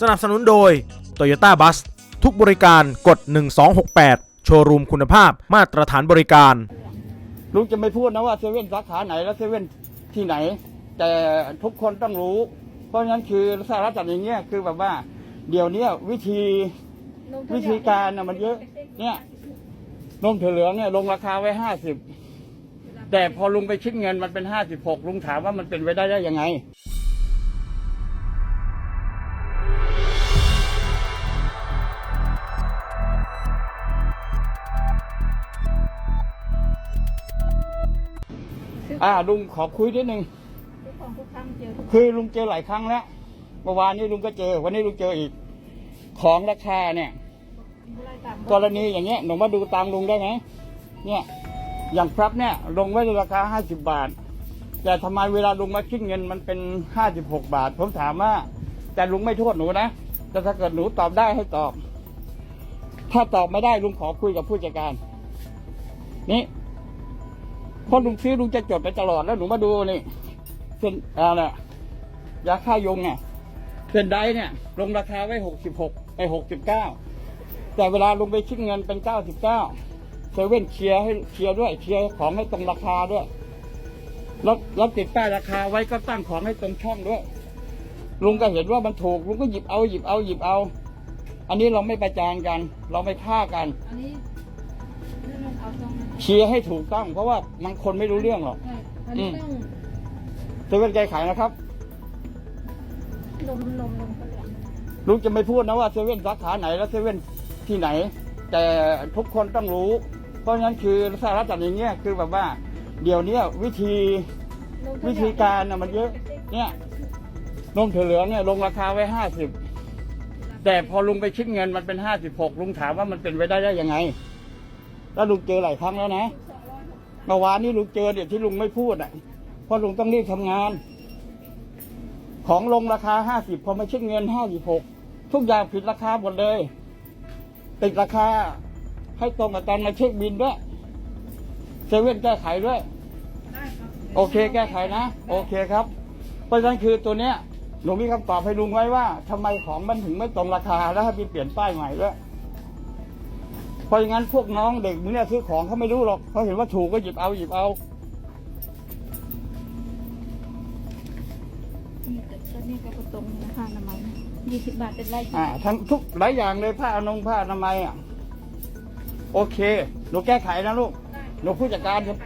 สนับสนุนโดย Toyota Bus ทุกบริการกด 1268 โชว์รูมคุณภาพมาตรฐานบริการ ลุงจะไม่พูดนะว่าเซเว่นสาขาไหนและเซเว่นที่ไหน แต่ทุกคนต้องรู้ เพราะฉะนั้นคือสาระจัดอย่างเงี้ยคือแบบว่า เดี๋ยวเนี้ยวิธีวิธีการนะมันเยอะเนี่ยนมถั่วเหลืองเนี่ยลงราคาไว้ห้าสิบแต่พอลุงไปคิดเงินมันเป็นห้าสิบหกลุงถามว่ามันเป็นไปได้ได้ยังไง อ่าลุงขอคุยนิดนึงทุกของทุกครั้งเจอทุกคือลุงเจอหลายครั้งแล้วเมื่อวานนี้ลุงก็เจอ วันนี้ลุงเจออีก ของราคาเนี่ย รายการกรณีอย่างเงี้ยหนูมาดูตามลุงได้ไหมเนี่ย อย่างครับเนี่ย ลงไว้ในราคาห้าสิบาท แต่ทำไมเวลาลุงมาคิดเงินมันเป็นห้าสิบหกบาท ผมถามว่า แต่ลุงไม่โทษหนูนะแต่ถ้าเกิดหนูตอบได้ให้ตอบ ถ้าตอบไม่ได้ลุงขอคุยกับผู้จัดการ นี่ เพราะลุงซื้อลุงจะจดไปตลอดแล้วหนูมาดูนี่เส้นอะไรยาฆ่ายงเนี่ยเส้นไดเนี่ย ลงราคาไว้หกสิบหกไปหกสิบเก้าแต่เวลาลงไปคิดเงินเป็นเก้าสิบเก้าเซเว่นเคลียร์ให้เคลียร์ด้วยเคลียร์ของให้ตรงราคาด้วยแล้วแล้วติดป้ายราคาไว้ก็ตั้งของให้ตรงช่องด้วย ลุงก็เห็นว่ามันถูกลุงก็หยิบเอาหยิบเอาหยิบเอา อันนี้เราไม่ประจานกัน เราไม่ฆ่ากัน อันนี้ เรื่องเอาตรงนั้นเคลียร์ให้ถูกต้อง เพราะว่ามันคนไม่รู้เรื่องหรอกใช่อันนี้ต้องเซเว่นใจขายนะครับนมนมนมกระเหลืองลุงจะไม่พูดนะว่าเซเว่นสาขาไหนและเซเว่นที่ไหน แต่ทุกคนต้องรู้ เพราะฉะนั้นคือสาระจัดอย่างเงี้ยคือแบบว่า เดี๋ยวเนี้ยวิธีนมวิธีการน่ะมันเยอะ เนี่ยนมถั่วเหลืองเนี่ยลงราคาไว้ห้าสิบแต่พอลุงไปคิดเงินมันเป็นห้าสิบหกลุงถามว่ามันเป็นไปได้ได้ยังไง แล้วลุงเจอหลายครั้งแล้วนะเมื่อวานนี้ลุงเจอเดี๋ยวที่ลุงไม่พูดอะเพราะลุงต้องรีบทำงาน ของลงราคาห้าสิบพอมาคิดเงินห้าสิบหกทุกอย่างผิดราคาหมดเลย ติดราคาให้ตรงกับตอนมาเช็คบินด้วยเซเว่นแก้ไขด้วยโอเคแก้ไขนะ โอเคครับ เพราะฉะนั้นคือตัวเนี้ยหนูมีคำตอบให้ลุงไว้ว่าทำไมของมันถึงไม่ตรงราคาแล้วให้มีเปลี่ยนป้ายใหม่ด้วย เพราะอย่างนั้นพวกน้องเด็กมึงเนี่ยซื้อของเขาไม่รู้หรอกเขาเห็นว่าถูกก็หยิบเอาหยิบเอานี่แต่ตัวนี้ก็ตรงราคาน้ำมันยี่สิบบาทเป็นไรอ่าทั้งทุกหลายอย่างเลยผ้าอนงผ้าอนามัยอะโอเคหนูแก้ไขนะลูกหนูผู้จัดการครับ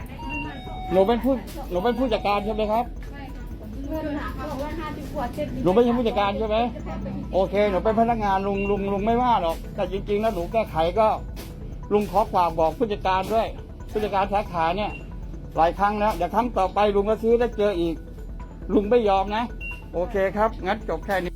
หนูเป็นผู้หนูเป็นผู้จัดการใช่ไหมครับเงินเขาบอกว่าห้าสิบกว่าเจ็ดหนูไม่ใช่ผู้จัดการใช่ไหมโอเคหนูเป็นพนักงานลุงลุงลุงไม่ว่าหรอกแต่จริงๆแล้วหนูแก้ไขก็ ลุงขอฝากบอกผู้จัดการด้วยผู้จัดการสาขาเนี่ย หลายครั้งแล้วเดี๋ยวครั้งต่อไปลุงก็ซื้อแล้วเจออีก ลุงไม่ยอมนะ โอเคครับ งั้นจบแค่นี้